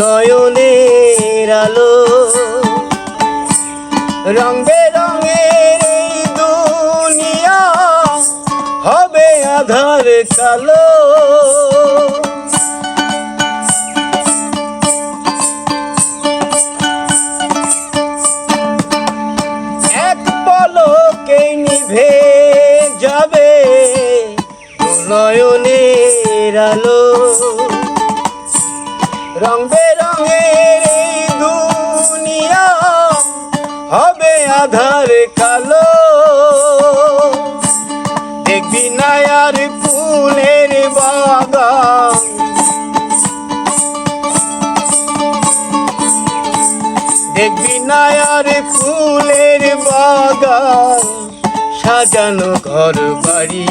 নয়নের আলো। রং বেরঙের দুনিয়া হবে আধার কালো। এক পলকে নিভে যাবে নয়নের আলো। রং বেরঙের দুনিয়া হবে আধার কালো। দেখবি না আর ফুলের বাগান। দেখবি না আর ফুলের বাগান, সাজানো ঘর বাড়ি